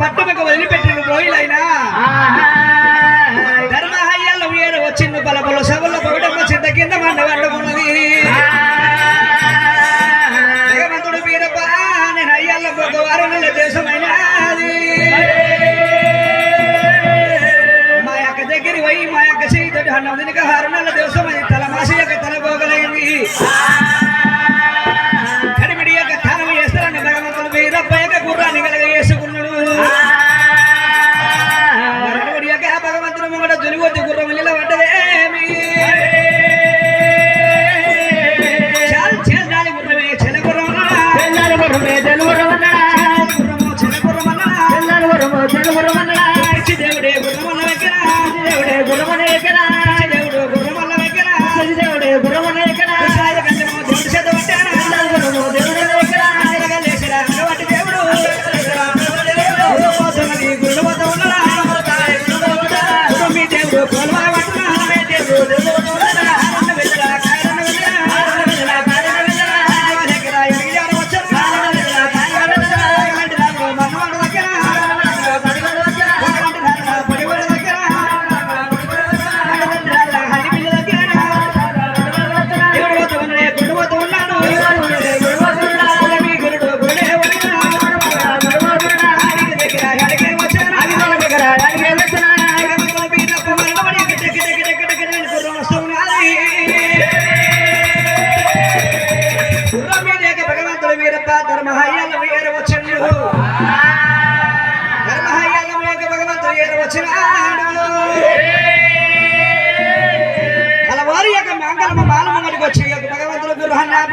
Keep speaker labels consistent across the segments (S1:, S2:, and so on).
S1: పట్టుమక వదిలిపెట్టిన రోహిలైనా ధర్మహయ్యాల ఉయ్యన వచ్చింది బలబలు సభలో పొగడమ్మ చింత కింద మండ వండుకున్నది జగమంతుడు వీరప్ప నేను అయ్యాల ఒక వారం నెల దేశమైనది మా యొక్క దగ్గర పోయి మా యొక్క చేయి తోటి దేశమైన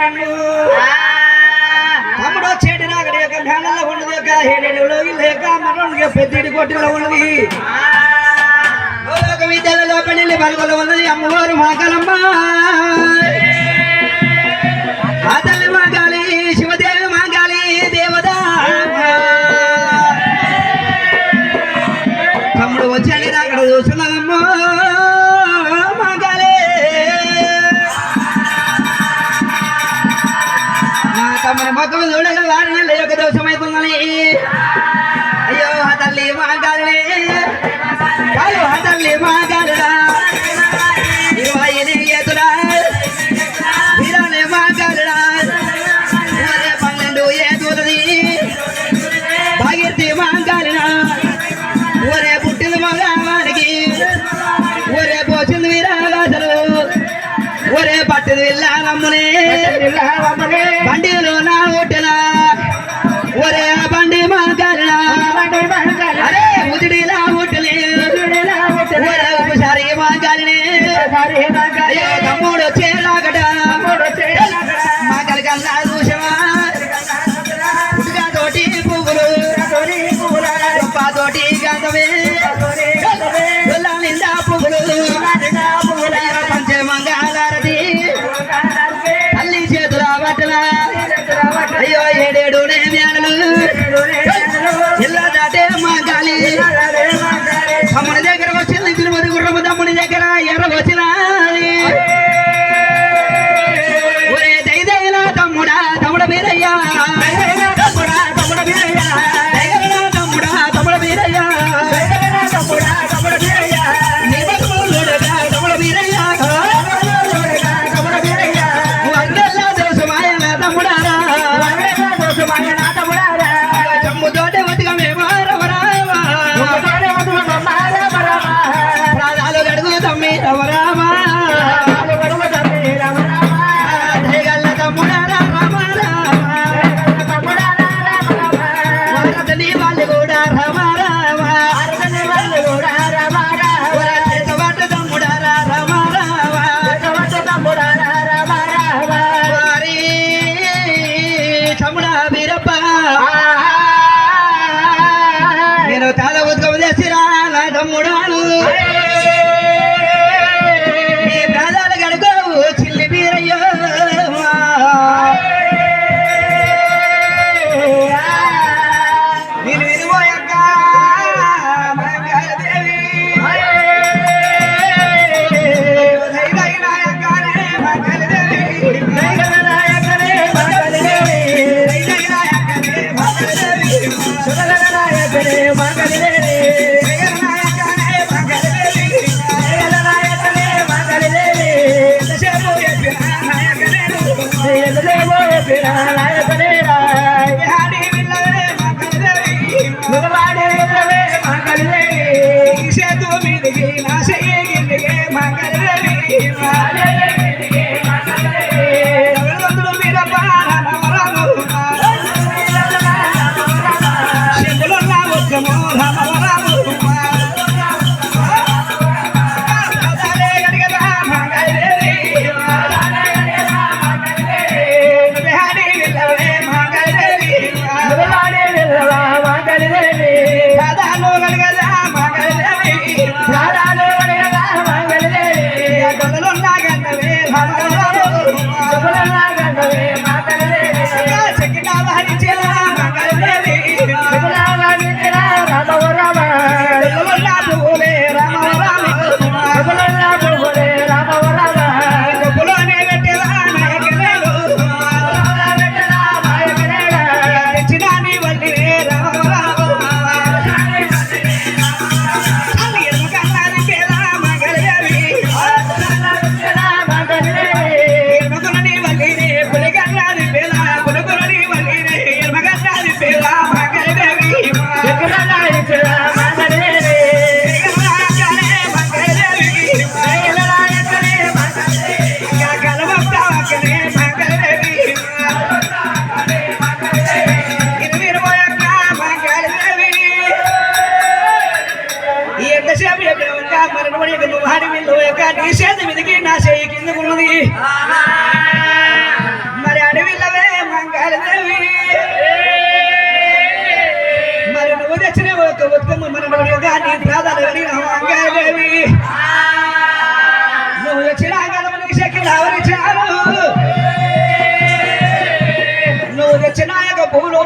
S1: ಕಂಡು ತಮ್ಮಡ ಚೇಡಿ ನಾಗಡಿಯಕ ಮ್ಯಾನೆಲ್ಲ ಉಣ್ಣದಕ್ಕ ಹೇಳಿಡಿಗಳು ಇಲ್ಲೇಕ ಮರಣಿಗೆ ಪೆದ್ದಿಡಿ ಕೊಟ್ಟಿಲ್ಲ ಉಣ್ಣದಿ ವಿದ್ಯಾಲ లోపలి బలగల ఉన్నది అమ్మవారు మాకలమ్మ అతల్లి బండిలో నా ఓటెలా. ఒరే బండి మా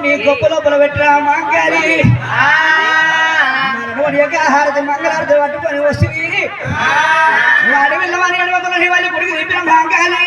S1: నీ గొప్ప లోపల పెట్టరా మంగళి హారతి మంగళారతి పట్టుకొని వస్తుంది అడవిలో అని వాళ్ళు తిప్పిన మంగళి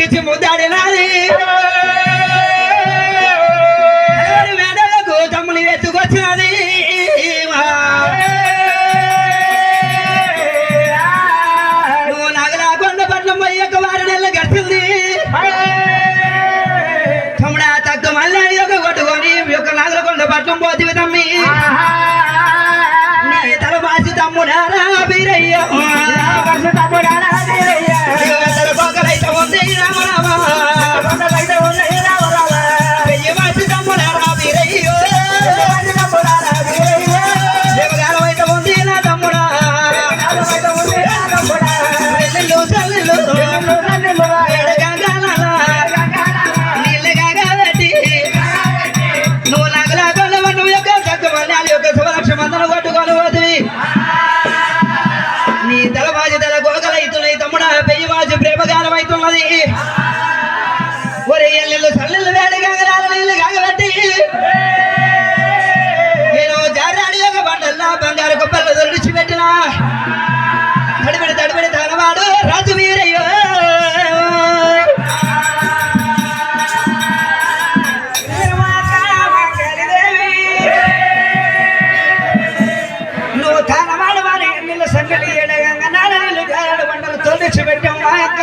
S1: que te తెచ్చిపెట్టాం మా యొక్క